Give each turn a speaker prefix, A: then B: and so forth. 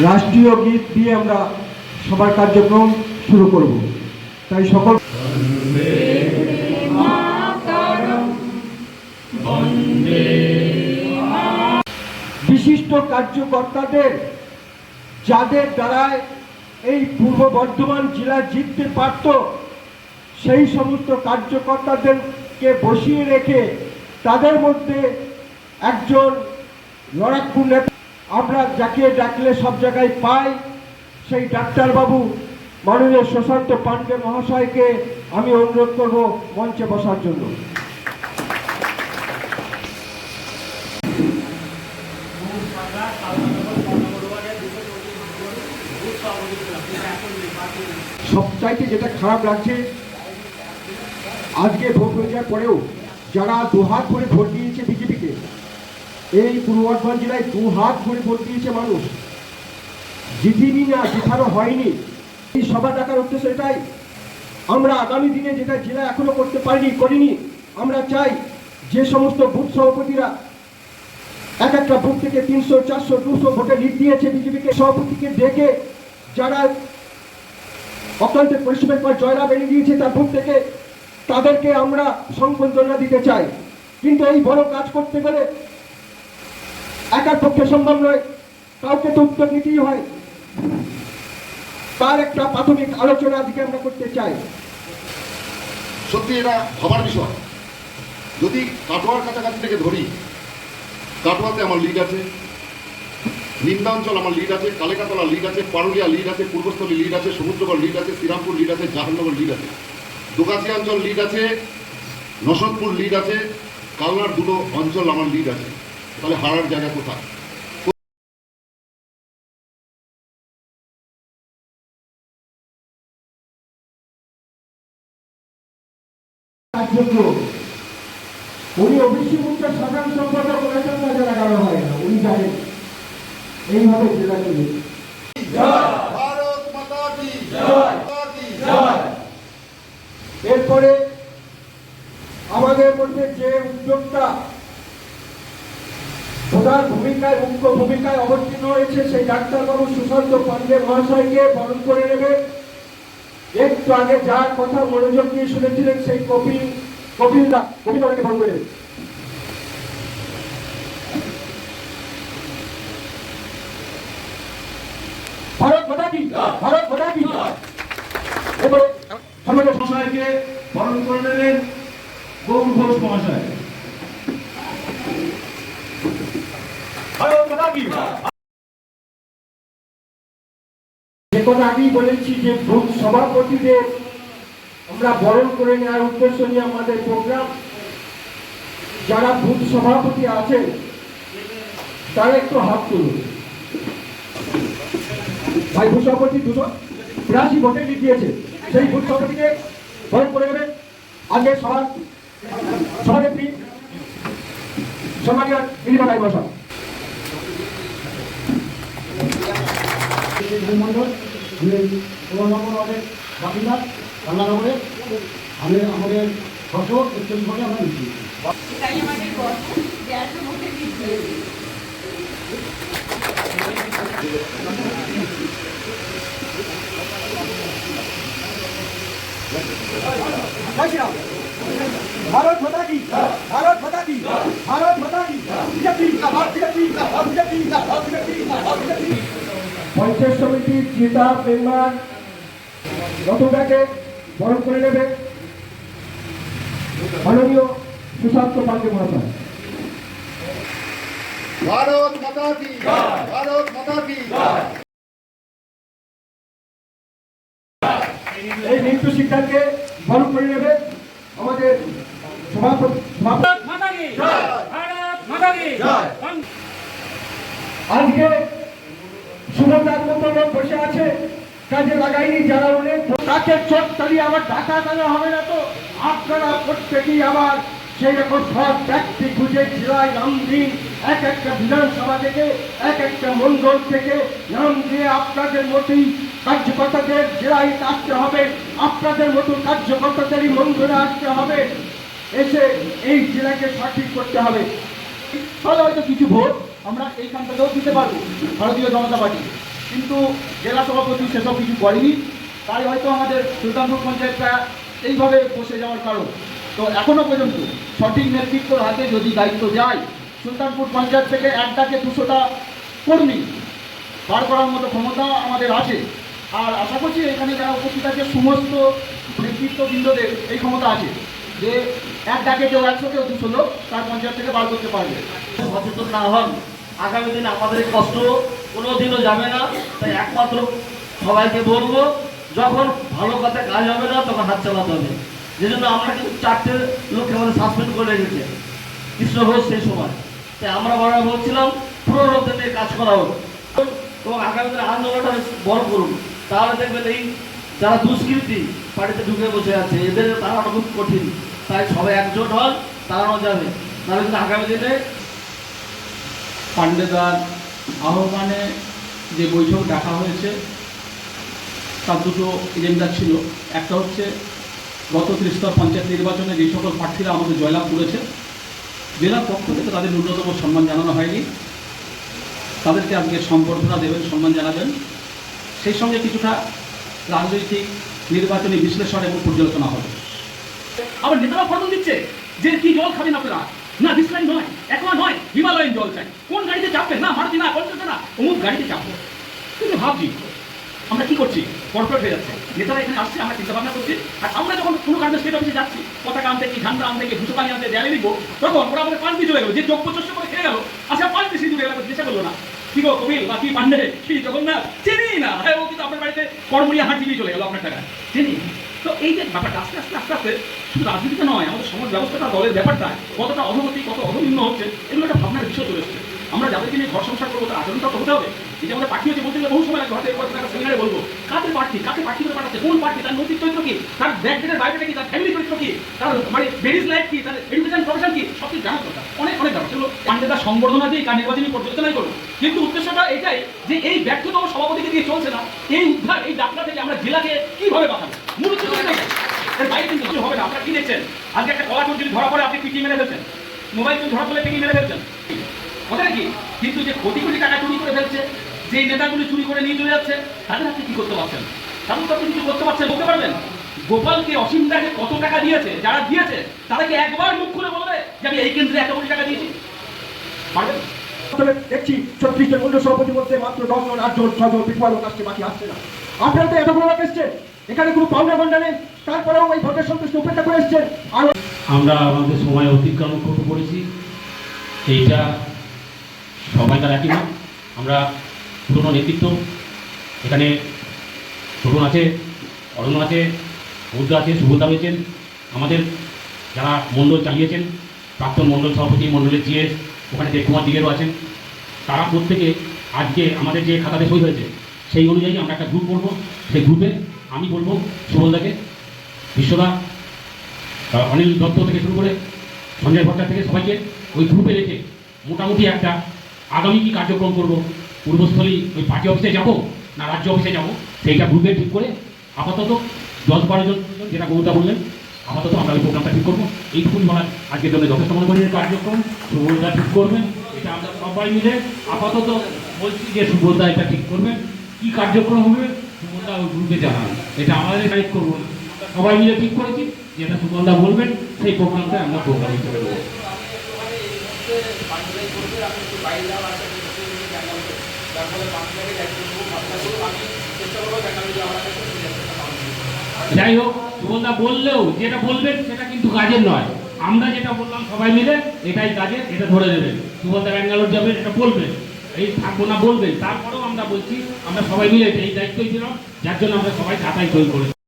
A: রাষ্ট্রীয় গীত দিয়ে আমরা সবার কার্যক্রম শুরু করব। তাই সকল বিশিষ্ট কার্যকর্তাদের যাদের দ্বারায় এই পূর্ব বর্ধমান জেলা জিততে পারত সেই সমস্ত কার্যকর্তাদেরকে বসিয়ে রেখে তাদের মধ্যে একজন লড়াকু নেতা আমরা যাকে ডাকলে সব জায়গায় পাই, সেই ডাক্তারবাবু মাননীয় সুশান্ত পান্ডে মহাশয়কে আমি অনুরোধ করব মঞ্চে বসার জন্য। সবচাইতে যেটা খারাপ লাগছে, আজকে ভোট হয়ে যাওয়ার পরেও যারা দু হাত ভরে ভোট দিয়েছে বিজেপিকে এই পূর্ব বর্ধমান জেলায় দু হাত ভরে ভোট দিয়েছে মানুষ। জিতিনি না জেঠারও হয়নি। এই সভা ডাকার উদ্দেশ্য এটাই। আমরা আগামী দিনে যেটা জেলা এখনও করতে পারিনি, করিনি, আমরা চাই যে সমস্ত বুথ সভাপতিরা এক একটা বুথ থেকে তিনশো, চারশো, দুশো ভোটে লিড দিয়েছে বিজেপিকে। সভাপতিকে ডেকে যারা অক্লান্ত পরিশ্রমের পর জয়লাভ এনে দিয়েছে তার বুথ থেকে, তাদেরকে আমরা সংবর্ধনা দিতে চাই। কিন্তু এই বড় কাজ করতে গেলে একার পক্ষে সম্ভব নয়। কাউকে তো উত্তর নিতেই হয়। তার একটা প্রাথমিক আলোচনা আজকে আমরা করতে চাই।
B: সত্যি, এটা ভাবার বিষয়। যদি কাটোয়ার কাছাকাছি থেকে ধরি, কাটোয়াতে আমার লিড আছে নিন্দাঞ্চল আমার লিড আছে কালেকাতলা লিড আছে, পারুলিয়া লিড আছে, পূর্বস্থলী লিড আছে, সমুদ্রগড় লিড আছে, শ্রীরামপুর লিড আছে, জাহাননগর লিড আছে। দোকাশি অঞ্চল লিড আছে নসদপুর লিড আছে, কালনার দুটো অঞ্চল আমার লিড আছে। তাহলে হারার জায়গা কোথায়?
A: উনি মুক্ত সাধারণ সম্পাদক বলেছেন না যারা গাড়ো হয় না। উনি জানেন। এইভাবে জেলা চলে
B: ভারত মাতা কি? মাতা কি
A: এরপরে আমাদের মধ্যে যে উদ্যোগটা প্রধান ভূমিকায়, মুখ্য ভূমিকায় অবতীর্ণ হয়েছে সেই ডাক্তারবাবু সুশান্ত পান্ডে মহাশয়কে বরণ করে নেবে। একটু আগে যার কথা মনোযোগ দিয়ে শুনেছিলেন সেই কপিল কপিল দা কপিল দাকে বরণ করে ভারত মাতা কি? ভারত মাতা কি? সম্মানীয়
C: মহাশয়কে বরণ করে নেবেন গৌর ঘোষ মহাশয় ভারত মাতা কি
A: যে কথা আগেই বলেছি যে বুথ সভাপতিদের আমরা বরণ করে নেওয়ার উদ্দেশ্য নিয়ে আমাদের প্রোগ্রাম। যারা বুথ সভাপতি আছেন, তারা একটু হাত তুলুন। ভাই বুথ সভাপতি দুশো বিরাশি ভোটে লিখিয়েছে সেই বুথ সভাপতিকে বরণ করে নেবেন। আগে সভা সভানেত্রী সম্মানীয় নীলিমা রায়
D: মন্ডল আমি পূর্ণনগর ওয়ার্ডের বাসিন্দা রান্নানগরে আমি আমাদের ছশো একচল্লিশ ভোটে আমরা নিচ্ছি
E: তাই আমাদের গর্ব যে এত ভোটে
A: ভারত মাতা কি? ভারত মাতা কি? ভারত মাতা কি? BJP BJP BJP BJP panchayat সমিতির নেতা মেম্বার রতনদাকে বরণ করে নেবে। মাননীয় সুশান্ত পান্ডে মহাশয়
B: ভারত মাতা কি? ভারত মাতা কি?
A: এই নৃত্য শিক্ষাকে বরণ করে নেবে আমাদের সভাপতি সভাপতি আজকে সুভদ্রার মতো লোক বসে আছে, কাজে লাগাইনি যারা অনেক তাকে চোখ চালিয়ে আবার ঢাকা টানা হবে না তো? আপনারা প্রত্যেকেই আবার সেই রকম সব ব্যক্তি খুঁজে জেলায় নাম দিন। এক একটা বিধানসভা থেকে, এক একটা মন্ডল থেকে নাম দিয়ে আপনাদের মতোই কার্যকর্তাদের জেলায় আসতে হবে। আপনাদের মতো কার্যকর্তাদেরই মন্দিরে আসতে হবে। এসে এই জেলাকে সঠিক করতে হবে। তাহলে হয়তো কিছু ভোট আমরা এইখান থেকেও দিতে পারব, ভারতীয় জনতা পার্টি।
C: কিন্তু জেলা সভাপতি সেসব কিছু করেনি। তাই হয়তো আমাদের সুলতানপুর পঞ্চায়েতটা এইভাবে বসে যাওয়ার কারণ। তো এখনও পর্যন্ত সঠিক নেতৃত্বর হাতে যদি দায়িত্ব যায়, সুলতানপুর পঞ্চায়েত থেকে এক ডাকে দুশোটা কর্মী বার করার মতো ক্ষমতা আমাদের আছে। আর আশা করছি এখানে যারা উপস্থিত আছে, সমস্ত নেতৃত্ববৃন্দদের এই ক্ষমতা আছে। যে এক ডাকে কেউ একশো, কেউ দুশো লোক, তার পঞ্চায়েত থেকে বার করতে পারবে।
F: সচেতন না হন, আগামী দিনে আমাদের এই কষ্ট কোনো দিনও যাবে না। তাই একমাত্র সবাইকে বলব, যখন ভালো কথা কাজ হবে না, তখন হাত চালাতে হবে। যে জন্য আমরা কিন্তু চারটে লোককে আমাদের সাসপেন্ড করে রেখেছে। কৃষ্ণ ঘোষ সেই সময়। তাই আমরা বারবার বলছিলাম, পুরো লোকদের নিয়ে কাজ করা হোক। এবং আগামী দিনে আন্দোলনটা বড় করুন। তাহলে দেখবেন এই যারা দুষ্কৃতি পার্টিতে ঢুকে বসে আছে, এদের তাড়ানো খুব কঠিন। তাই সবাই একজোট হন, তাড়ানো যাবে। তাহলে কিন্তু আগামী দিনে
G: পান্ডেদার আহ্বানে যে বৈঠক ডাকা হয়েছে, তার দুটো এজেন্ডা ছিল। একটা হচ্ছে গত ত্রিস্তর পঞ্চায়েত নির্বাচনে যে সকল প্রার্থীরা আমাদের জয়লাভ করেছে জেলার পক্ষ থেকে তাদের ন্যূনতম সম্মান জানানো হয়নি। তাদেরকে আজকে সম্বর্ধনা দেবেন, সম্মান জানাবেন। সেই সঙ্গে কিছুটা রাজনৈতিক, নির্বাচনী বিশ্লেষণ এবং পর্যালোচনা হবে।
H: আবার নেতারা ফর্ম দিচ্ছে যে কি জল খাবেন আপনারা? না ডিসলাইন নয়, একলা নয় হিমালয়ান জল চাই। কোন গাড়িতে চাপবেন? না, মারুতি না, পঞ্চাশ না অমুক গাড়িতে চাপবো। কিন্তু ভাবছি, আমরা কি করছি? কর্পোরেট হয়ে যাচ্ছে। নেতারা এখানে আসছে, আমরা চিন্তা ভাবনা করছি। আর আমরা যখন কোনো কারণে স্টেট অফিসে যাচ্ছি, পতাকা আনতে কি, ঝান্ডা আনতে কি ভুষো পানি আনতে দেয়ালে লিখব তখন ওরা আমাদের পাল্টি চলে গেলো। যে যোগ্য চেষ্টা করে খেয়ে গেল আচ্ছা পান পাল্টি সিঁদুর গেল চেষ্টা করল না। কি না হ্যাঁ কিন্তু আপনার বাড়িতে চলে গেল আপনার টাকা তো এই যে ব্যাপারটা আস্তে আস্তে আস্তে আস্তে, শুধু নয়, আমাদের সমাজ ব্যবস্থাটা ব্যাপারটা, কতটা কত হচ্ছে, এগুলো একটা বিষয় আমরা যাদেরকে নিয়ে ঘর সংসার করব, তার আচরণটা তো হতে হবে। এই যে আমাদের পাঠিয়েছে বলতে গেলে বহু সময় লাগবে, হয়তো এরপর সেমিনারে বলব। পার্টি, কাকে পার্টি করে পাঠাচ্ছে, কোন পার্টি, তার নৈতিক চরিত্র কি, তার ব্যাকগ্রাউন্ডের বাইরেটা কি, তার ফ্যামিলি চরিত্র কি, তার মানে বেরিজ লাইফ কি, তার এডুকেশন প্রফেশন কি সব কিছু জানার দরকার, অনেক অনেক ব্যাপার সেগুলো পান্ডেদার সংবর্ধনা দিয়ে কার নির্বাচনী পর্যালোচনাই করব কিন্তু উদ্দেশ্যটা এটাই যে এই ব্যর্থতম সভাপতিকে দিয়ে চলছে না, এই উদ্ধার, এই ডাক্তার থেকে আমরা জেলাকে কীভাবে বাঁচাবো? মূল উদ্দেশ্য হবে না, আপনারা কি দেখছেন? আজকে একটা কলা যদি ধরা পড়ে, আপনি পিটিয়ে মেরে ফেলছেন। মোবাইল ধরা পড়লে পিটিয়ে মেরে ফেলছেন। কথা কি? কিন্তু যে কোটি কোটি টাকা চুরি করে ফেলছে যে নেতাগুলি চুরি করে নিয়ে চলে যাচ্ছে তাদের আপনি কি করতে পারছেন? তাদের তো আপনি কিছু করতে পারছেন বলতে পারবেন? গোপালকে অসীম দাকে কত টাকা দিয়েছে যারা দিয়েছে তাদেরকে একবার মুখ খুলে বলবে যে আমি এই কেন্দ্রে এত কোটি টাকা দিয়েছি? পারবেন?
A: তবে দেখছি ছত্রিশ জন অন্য সভাপতি মধ্যে মাত্র দশ জন আট জন ছ জন বিপুল আসছে বাকি আসছে না। আপনারা তো এতগুলো লোক এসছেন এখানে কোনো পাওনা গন্ডা নেই তারপরেও এই ভোটের সন্তুষ্ট উপেক্ষা করে এসছেন। আর
I: আমরা আমাদের সময় অতিক্রম করতে করেছি এইটা সবাইকার একই মত আমরা পুরনো নেতৃত্ব। এখানে তরুণ আছে, অরণ্য আছে, বৌদ্ধ আছে, সুভদ্রা রয়েছেন। আমাদের যারা মণ্ডল চালিয়েছেন, প্রাক্তন মণ্ডল সভাপতি মণ্ডলের জিএস, ওখানে দেবকুমার দিগেরও আছেন। তারা প্রত্যেকে আজকে আমাদের যে খাতাতে সই হয়েছে, সেই অনুযায়ী আমরা একটা গ্রুপ করব। সেই গ্রুপে আমি বলব সুবলদাকে বিশ্বদা অনিল দত্ত থেকে শুরু করে সঞ্জয় ভট্টার থেকে সবাইকে। ওই গ্রুপে রেখে মোটামুটি একটা আগামী কী কার্যক্রম করব পূর্বস্থলী ওই পার্টি অফিসে যাব না রাজ্য অফিসে যাব, সেইটা গ্রুপে ঠিক করে আপাতত দশ বারো জন যেটা গৌতা বললেন, আপাতত আমরা ওই প্রোগ্রামটা ঠিক করব। এইটুকুনি বলার আজকের জন্য যথেষ্ট মনে করি কার্যক্রম। সুব্রতা ঠিক করবেন, এটা আমরা সবাই মিলে আপাতত বলছি যে সুব্রতা এটা ঠিক করবেন কী কার্যক্রম হবে সুব্রতা ওই গ্রুপে জানাবেন এটা আমাদের গাইড করব। সবাই মিলে ঠিক করেছি, যেটা সুগন্ধা বলবেন, সেই প্রোগ্রামটা আমরা প্রোগ্রাম হিসেবে দেবো যাই হোক সুগন্ধা বললেও যেটা বলবেন সেটা কিন্তু কাজের নয়। আমরা যেটা বললাম সবাই মিলে, এটাই কাজের, এটা ধরে দেবেন সুগন্ধা ব্যাঙ্গালোর যাবেন এটা বলবেন। এই থাকব না বলবেন, তারপরেও আমরা বলছি, আমরা সবাই মিলে এই দায়িত্বই দিলাম, যার জন্য আমরা সবাই খাতায় তৈরি করেছি।